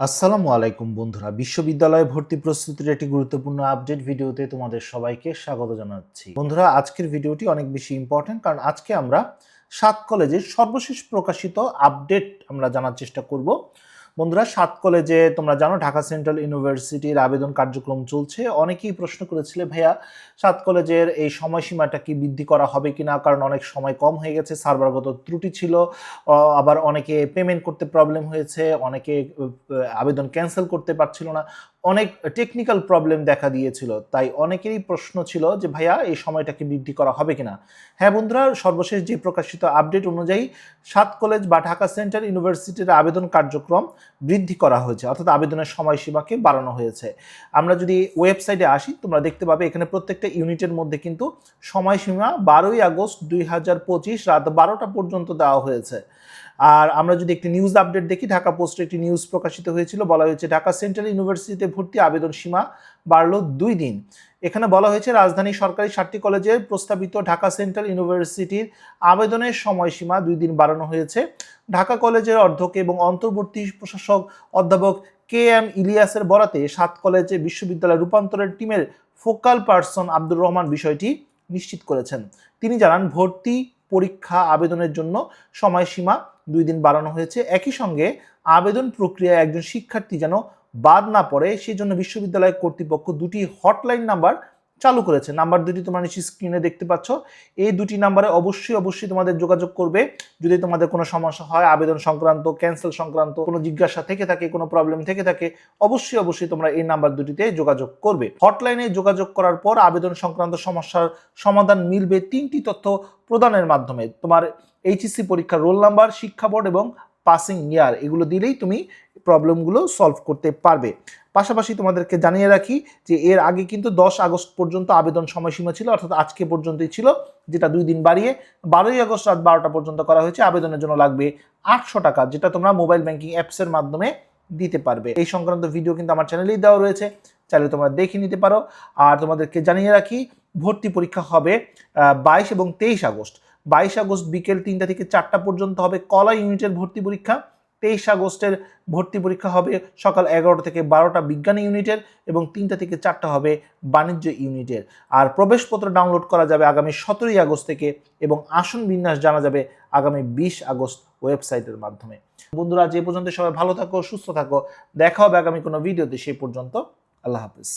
আসসালামু আলাইকুম বন্ধুরা। বিশ্ববিদ্যালয়ে ভর্তি প্রস্তুতির একটি গুরুত্বপূর্ণ আপডেট ভিডিওতে তোমাদের সবাইকে স্বাগত জানাচ্ছি। বন্ধুরা, আজকের ভিডিওটি অনেক বেশি ইম্পর্ট্যান্ট কারণ আজকে আমরা সাত কলেজের সর্বশেষ প্রকাশিত আপডেট আমরা জানার চেষ্টা করব। বন্ধুরা, সাত কলেজে তোমরা জানো ঢাকা সেন্ট্রাল ইউনিভার্সিটির আবেদন কার্যক্রম চলছে। অনেকেই প্রশ্ন করেছিলে, ভাইয়া, সাত কলেজের এই সময়সীমাটা কি বৃদ্ধি করা হবে কি না কারণ অনেক সময় কম হয়ে গেছে সার্ভারগত ত্রুটি ছিল আবার অনেকে পেমেন্ট করতে প্রবলেম হয়েছে, অনেকে আবেদন ক্যান্সেল করতে পারছিল না। অনেক টেকনিক্যাল প্রবলেম দেখা দিয়েছিল। তাই অনেকেরই প্রশ্ন ছিল যে, ভাইয়া, এই সময়টাকে বৃদ্ধি করা হবে কিনা? হ্যাঁ বন্ধুরা, সর্বশেষ যে প্রকাশিত আপডেট অনুযায়ী সাত কলেজ বা ঢাকা সেন্ট্রাল ইউনিভার্সিটির আবেদন কার্যক্রম বৃদ্ধি করা হয়েছে। অর্থাৎ আবেদনের সময়সীমাকে বাড়ানো হয়েছে। আমরা যদি ওয়েবসাইটে আসি, তোমরা দেখতে পাবে এখানে প্রত্যেকটা ইউনিটের মধ্যে কিন্তু সময়সীমা বারোই আগস্ট দুই হাজার পঁচিশ রাত বারোটা পর্যন্ত দেওয়া হয়েছে। আর আমরা যদি একটি নিউজ আপডেট দেখি, ঢাকা পোস্টে একটি নিউজ প্রকাশিত হয়েছিল, বলা হয়েছে ঢাকা সেন্ট্রাল ইউনিভার্সিটিতে ভর্তি আবেদন সীমা বাড়লো দুই দিন। এখানে বলা হয়েছে রাজধানী সরকারি সাতটি কলেজের প্রস্তাবিত ঢাকা সেন্ট্রাল ইউনিভার্সিটির আবেদনের সময়সীমা দুই দিন বাড়ানো হয়েছে। ঢাকা কলেজের অধ্যক্ষ এবং অন্তর্বর্তী প্রশাসক অধ্যাপক কে এম ইলিয়াসের বরাতে সাত কলেজে বিশ্ববিদ্যালয় রূপান্তরের টিমের ফোকাল পার্সন আব্দুর রহমান বিষয়টি নিশ্চিত করেছেন। তিনি জানান, ভর্তি পরীক্ষা আবেদনের জন্য সময়সীমা দুই দিন বাড়ানো হয়েছে। একই সঙ্গে আবেদন প্রক্রিয়ায় একজন শিক্ষার্থী যেন বাদ না পড়ে সেই জন্য বিশ্ববিদ্যালয় কর্তৃপক্ষ দুটি হটলাইন নাম্বার চালু করেছে। নাম্বার দুটি তোমরা নিশ্চয়ই স্ক্রিনে দেখতে পাচ্ছ। এই দুটি নাম্বারে অবশ্যই অবশ্যই তোমাদের যোগাযোগ করবে। যদি তোমাদের কোনো সমস্যা হয়, আবেদন সংক্রান্ত ক্যান্সেল সংক্রান্ত, কোনো জিজ্ঞাসা থেকে থাকে, কোনো প্রবলেম থেকে থাকে, অবশ্যই অবশ্যই তোমরা এই নাম্বার দুটিতে যোগাযোগ করবে। হটলাইনে যোগাযোগ করার পর আবেদন সংক্রান্ত সমস্যার সমাধান মিলবে তিনটি তথ্য প্রদানের মাধ্যমে। তোমার এইচএসসি পরীক্ষার রোল নাম্বার শিক্ষা বোর্ড এবং পাসিং ইয়ার এগুলো দিলেই তুমি প্রবলেমগুলো সলভ করতে পারবে। পাশাপাশি তোমাদেরকে জানিয়ে রাখি যে এর আগে কিন্তু দশ আগস্ট পর্যন্ত আবেদন সময়সীমা ছিল, অর্থাৎ আজকে পর্যন্তই ছিল, যেটা দুই দিন বাড়িয়ে বারোই আগস্ট রাত বারোটা পর্যন্ত করা হয়েছে। আবেদনের জন্য লাগবে আটশো টাকা, যেটা তোমরা মোবাইল ব্যাংকিং অ্যাপসের মাধ্যমে দিতে পারবে। এই সংক্রান্ত ভিডিও কিন্তু আমার চ্যানেলেই দেওয়া রয়েছে, চাইলে তোমরা দেখে নিতে পারো। আর তোমাদেরকে জানিয়ে রাখি, ভর্তি পরীক্ষা হবে বাইশ এবং তেইশ আগস্ট। বাইশ আগস্ট বিকেল তিনটা থেকে চারটা পর্যন্ত হবে কলা ইউনিটের ভর্তি পরীক্ষা। তেইশ আগস্টের ভর্তি পরীক্ষা হবে সকাল এগারোটা থেকে বারোটা বিজ্ঞান ইউনিটের এবং তিনটা থেকে চারটা হবে বাণিজ্য ইউনিটের। আর প্রবেশপত্র ডাউনলোড করা যাবে আগামী সতেরোই আগস্ট থেকে এবং আসন বিন্যাস জানা যাবে আগামী বিশ আগস্ট ওয়েবসাইটের মাধ্যমে। বন্ধুরা, যে পর্যন্ত সবাই ভালো থাকো, সুস্থ থাকো, দেখা হবে আগামী কোনো ভিডিওতে সেই পর্যন্ত আল্লাহ হাফিজ।